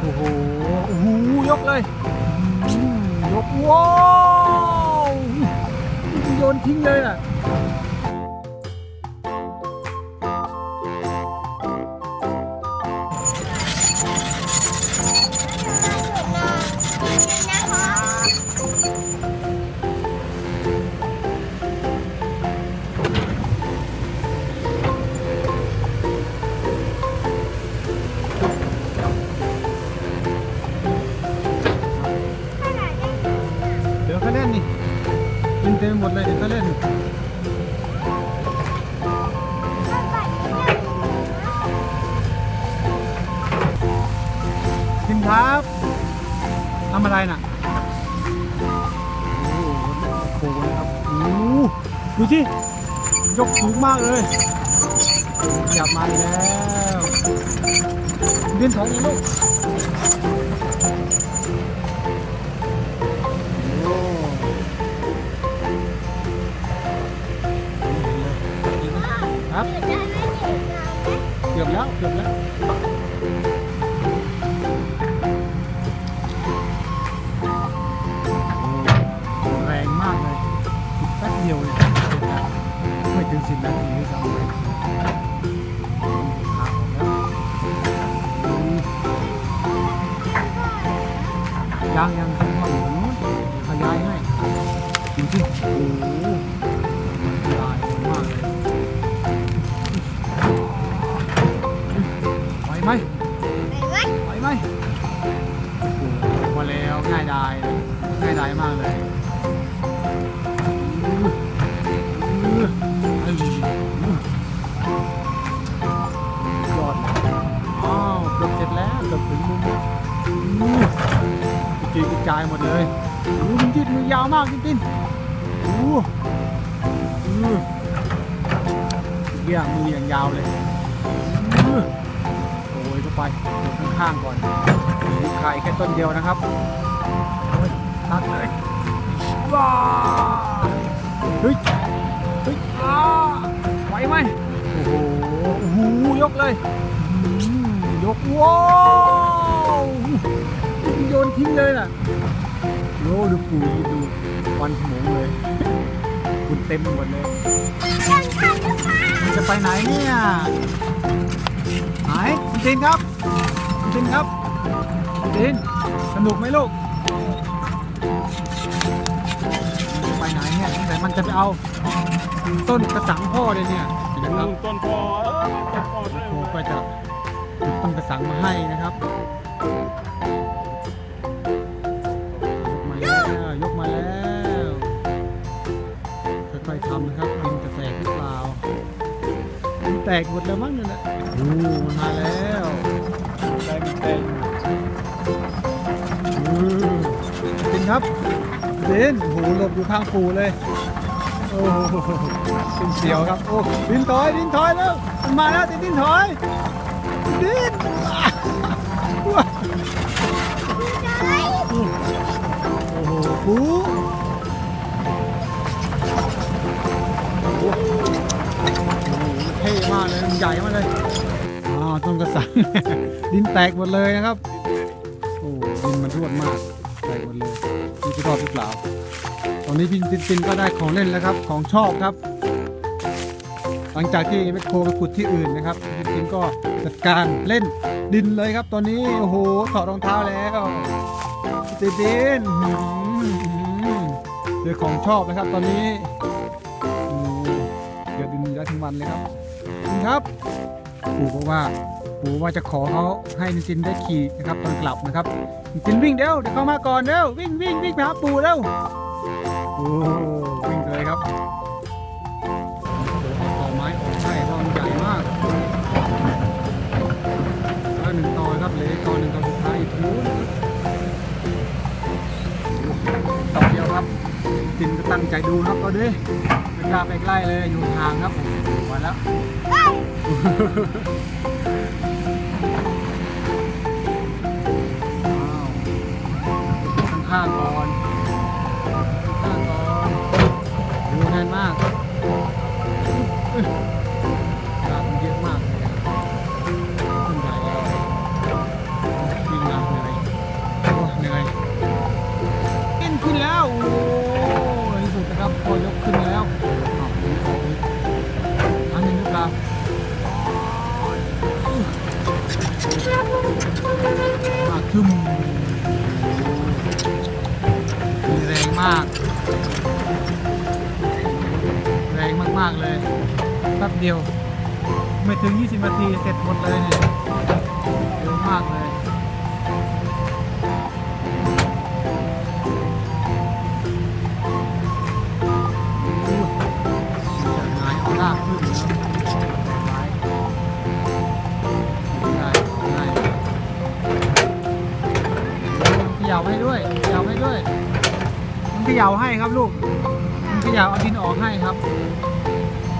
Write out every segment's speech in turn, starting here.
โอ้โหโอ้โหยกเลยยกว้าวโยนทิ้งเลยอะ กินเต็มหมดเลยเดี๋ยวเล่นกินครับทำอะไรน่ะโอ้โหโคนะครับโอ้ดูสิยกสูงมากเลยหยับมาอีกแล้วเดินถอยลูก กือบแล้วเกือบแล้วโอ้แรงมากเลยอีกแป๊บเดียวเลยไม่ถึงสิบนาทีด้วยซ้ำเลยขาออกแล้วอืมยังยัง ไหวไหมไหวไหมโอ้โหมาแล้วง่ายดายเลยง่ายดายมากเลยอื้ออื้ออื้อยอดเลยอ้าวเกือบเสร็จแล้วเกือบถึงมุมแล้วอื้อกระจุยกระจายหมดเลยโอ้โหมันยืดมือยาวมากจริงๆโอ้โหอื้อเยี่ยมมืออย่างยาวเลยอื้อโอ้ย เข้าไปดูข้างๆก่อนมีไข่แค่ต้นเดียวนะครับตัดเลยว้าวเฮ้ยเฮ้ยอ้าไหวไหมโอ้โหโอ้โหยกเลยยกว้าวโยนทิ้งเลยน่ะโอ้ดูปูดูควันขโมงเลยคุณเต็มหมดเลยจะไปไหนเนี่ย คุณตินครับคุณตินครับคุณตินสนุกไหมลูก ไปไหนเนี่ยแต่มันจะไปเอา ต้นกระสังพ่อเลยเนี่ยนะครับต้นคอเออต้นคอด้วยโอ้ก็จะหยิบต้นกระสังมาให้นะครับยกมาแล้วยกมาแล้วค่อยๆทำนะครับ ตกหมดแล้วมั้งนั่นแหละโอ้มันมาแล้วแตงเต็งอืมจริงครับเดนโอ้โหหลบอยู่ข้างปูเลย โอ้โหเป็นเสียวครับ โอ้ดินถอยดินถอยแล้วมันมาแล้วดินดินถอยดินอะว้าโอ้โหปู ใหญ่มาเลยอ้าวต้นกระสัง ดินแตกหมดเลยนะครับ โอ้ดินมันรวดมากใส่หมดเลยนี่จะรอดหรือเปล่า ตอนนี้พี่ตินตินก็ได้ของเล่นแล้วครับ ของชอบครับ หลังจากที่แมคโครไปขุดที่อื่นนะครับพี่ตินก็จัดการเล่นดินเลยครับ ตอนนี้โอ้โหถอดรองเท้าแล้วพี่ตินตินอื้อหือเจอของชอบนะครับ ตอนนี้เดี๋ยวดินได้ทั้งวันเลยครับ ครับปู่บอกว่าปู่ว่าจะขอเขาให้นินตินได้ขี่นะครับตอนกลับนะครับนินตินวิ่งเร็วเดี๋ยวเข้ามาก่อนเร็ววิ่งวิ่งวิ่งไปหาปู่เร็วโอ้ ตินก็ตั้งใจดูครับก็ดีไม่กล้าไปใกล้เลยอยู่ทางครับผมมาแล้วข้างก่อนข้างก่อนดูแน่นมากกาดเยอะมากขึ้นใหญ่วิ่งงานหนื่อยโอ้เล่อยขึ้นแล้ว ครับพอยกขึ้นแล้วอันนึ่งหรือเปล่ามาคึมมีแรงมาก แรงมากๆเลยแป๊บเดียว ไม่ถึง 20 นาทีเสร็จหมดเลยเนี่ยเร็วมากเลย ด้วยเขย่าให้ด้วยมันเขย่าให้ครับลูกมันเขย่าเอาดินออกให้ครับ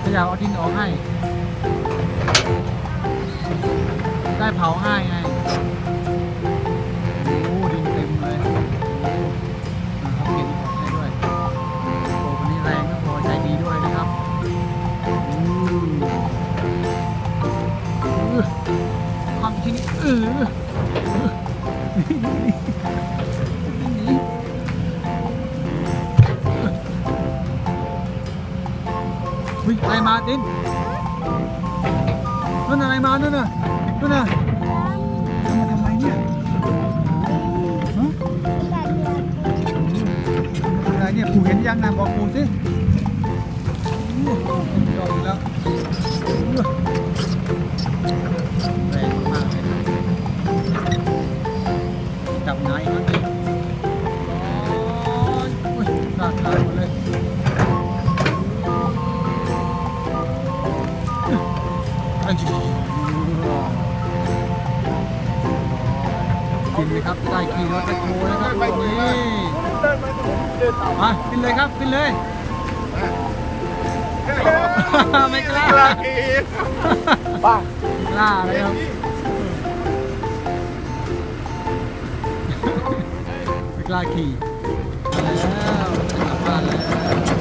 เขย่าเอาดินออกให้ ได้เผาให้ไงโอ้ดินเต็มเลยนะครับเก็บออกให้ด้วยโอ้วันนี้แรงก็พอใจดีด้วยนะครับความที่นี่เออ วิ่งอะไรมาตินนั่นอะไรมานั่นน่ะนั่นน่ะมันมาทำไรเนี่ยฮะอะไรเนี่ยปู่เห็นยังนะบอกปู่สิ กินเลยครับได้ขี่รถไปโคนะครับตรงนี้เดินมาตรงนี้เดินตามาขึ้นเลยครับขึ้นเลยไม่กล้าป้าไม่กล้าเลยครับไม่กล้าขี่มาแล้วกลับบ้านแล้ว